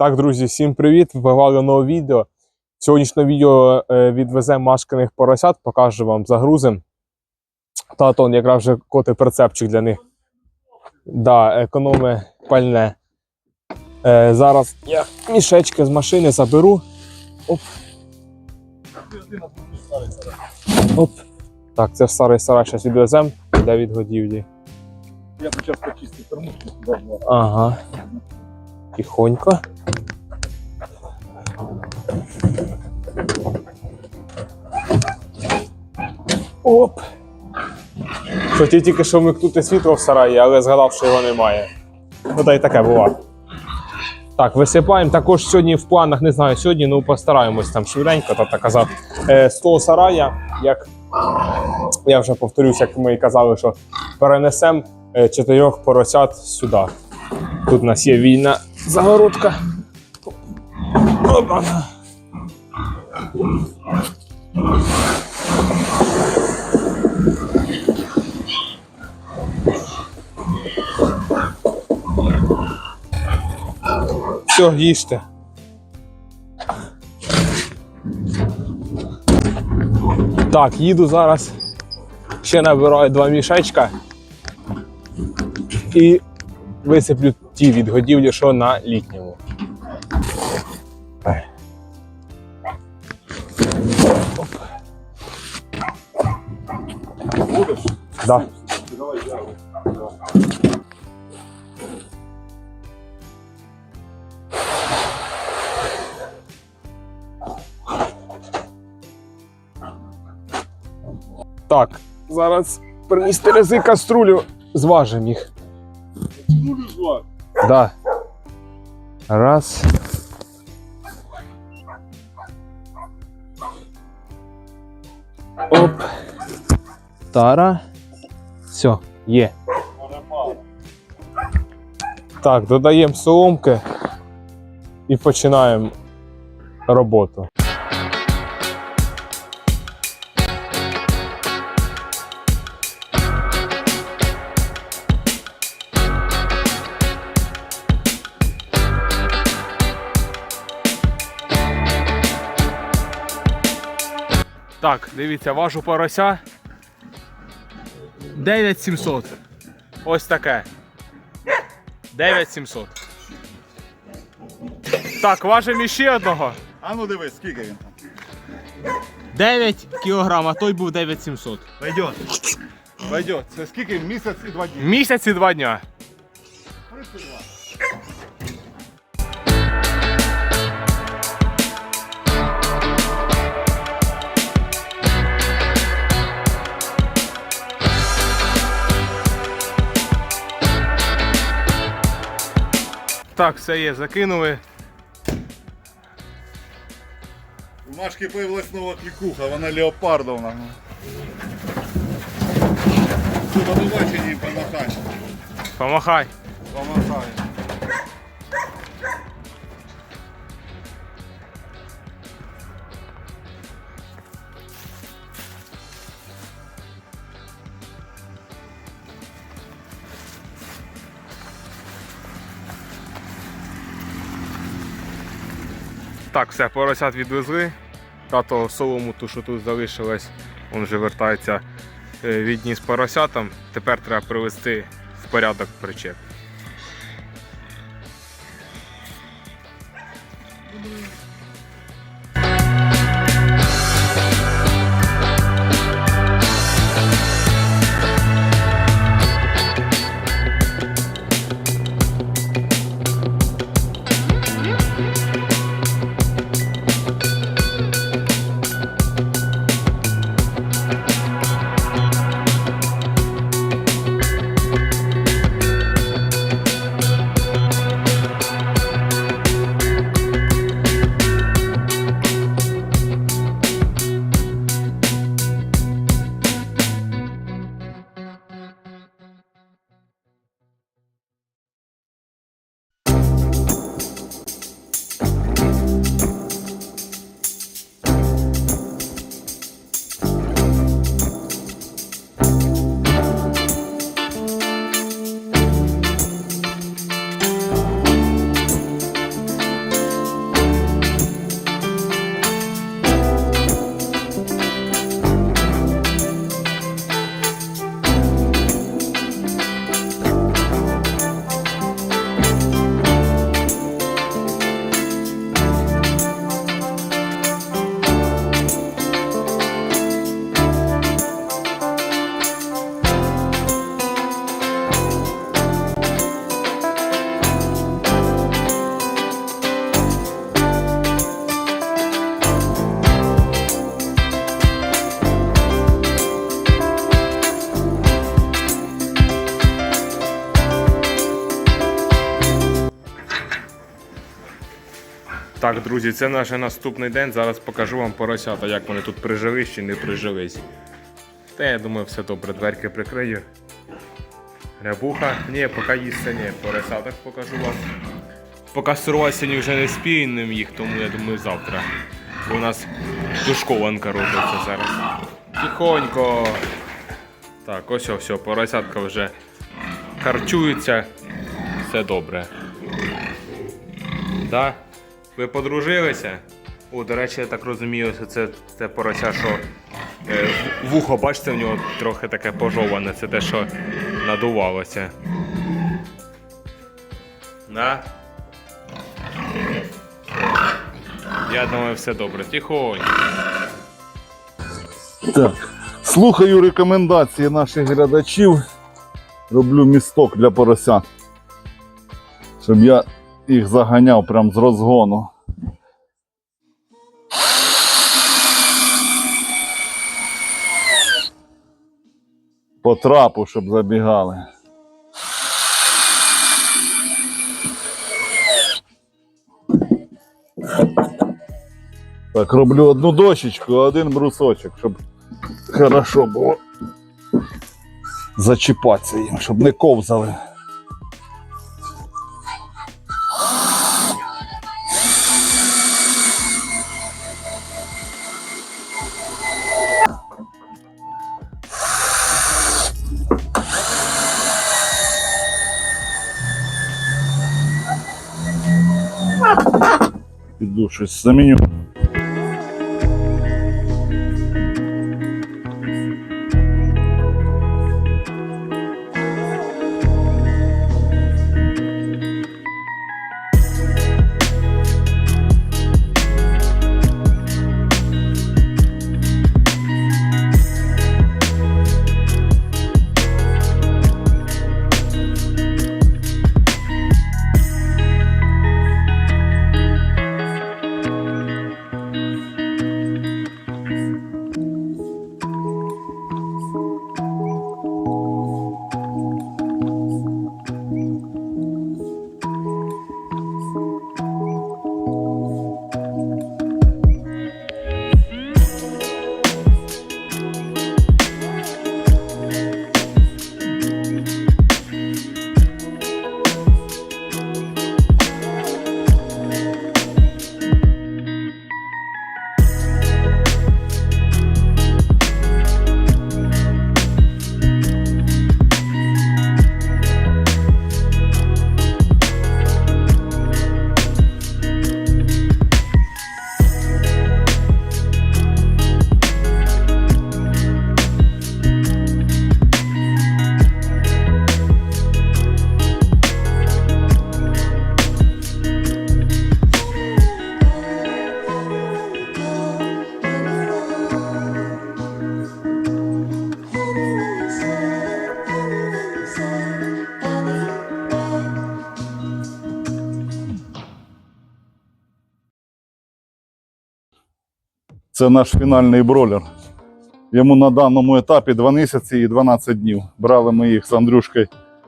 Так, друзі, всім привіт! Вбивали нове відео. Сьогоднішнє відео е, відвеземо машканих поросят, покажу вам загрузим. Тато он якраз вже коти прицепчик для них. Да, економе пальне. Е, зараз я мішечки з машини заберу. Оп. Оп. Так, це старий сарай, зараз відвеземо для відгодівлі. Я почав почистити термушку. Ага. Тихонько. Оп. Хотів тільки що вмикнути світло в сараї, але згадав, що його немає. Ну та й таке буває. Так, висипаємо. Також сьогодні в планах, не знаю, сьогодні, ну постараємось там швиденько, та казав. Е, з того сарая, як я вже повторюсь, як ми казали, що перенесемо е, чотирьох поросят сюди. Тут у нас є вільна загородка. Опа. Все, їжте. Так, їду зараз. Ще набираю два мішечка. І висиплю ті відгодівлі, що на літньому. Будеш? Да. Так, зараз приніс Терези каструлю, зважимо їх. Да. Раз. Оп. Тара. Все, є. Так, додаємо соломки і починаємо роботу. Так, дивіться, важу порося. 9700. Ось таке. 9700. Так, важимо ще одного. А ну дивись, скільки він там. 9 кг, а той був 9700. Пойдет. Пойдет. Це скільки? Місяць і два дні. Місяць і два дня. 32. Так, все є, закинули. У Машки появилась нова клікуха, вона леопардовна. Тут побачення помахай. Помахай. Помахай. Так, все, поросят відвезли. Тато солому, ту, що тут залишилось, він вже вертається е, відніс поросятам. Тепер треба привести в порядок причеп. Так, друзі, це наш наступний день. Зараз покажу вам поросята, як вони тут прижились чи не прижились. Та я думаю, все добре, дверки прикрию. Рябуха. Ні, поки їсться, ні, поросяток покажу вам. Поки сирувати сьогодні вже не спійним їх, тому я думаю завтра. Бо у нас тушкованка робиться зараз. Тихонько. Так, ось все, поросятка вже харчується. Все добре. Да? Ви подружилися? О, до речі, я так розумію, що це, це порося, що е, вухо, бачите, в нього трохи таке пожоване, це те, що надувалося. Да? Я думаю, все добре. Тихонько. Так. Слухаю рекомендації наших глядачів. Роблю місток для поросят. Щоб я їх заганяв прям з розгону. По трапу, щоб забігали. Так, роблю одну дощечку, один брусочок, щоб хорошо було зачіпатися їм, щоб не ковзали. Піду щось заміню. Це наш фінальний бролер. Йому на даному етапі 2 місяці і 12 днів. Брали ми їх з Андрюшкою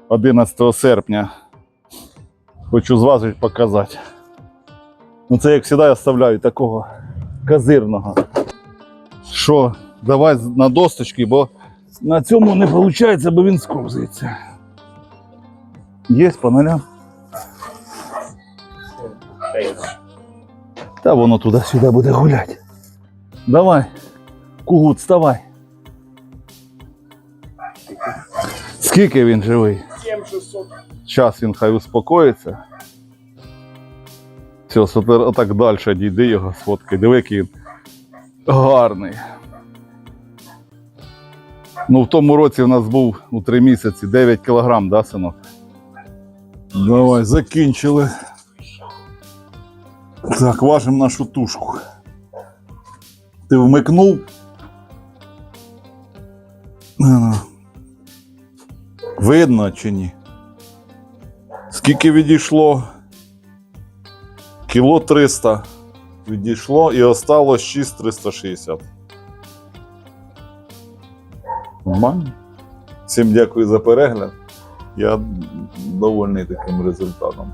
11 серпня. Хочу зважити показати. Ну це як завжди я оставляю такого казирного. Що, давай на досточки, бо на цьому не виходить, бо він сковзується. Є по нулям? Та воно туди-сюди буде гуляти. Давай, кугут, вставай. Скільки він живий? 7600. Зараз він хай успокоїться. Все, сотер- отак далі дійди його сфоткай. Диви, який він гарний. Ну, в тому році в нас був у 3 місяці 9 кілограм, да, синок? Давай, закінчили. Так, важимо нашу тушку. Ти вмикнув. Ну. Видно чи ні? Скільки відійшло? Кіло 300 відійшло і осталось 6360. Нормально. Всім дякую за перегляд. Я довольний таким результатом.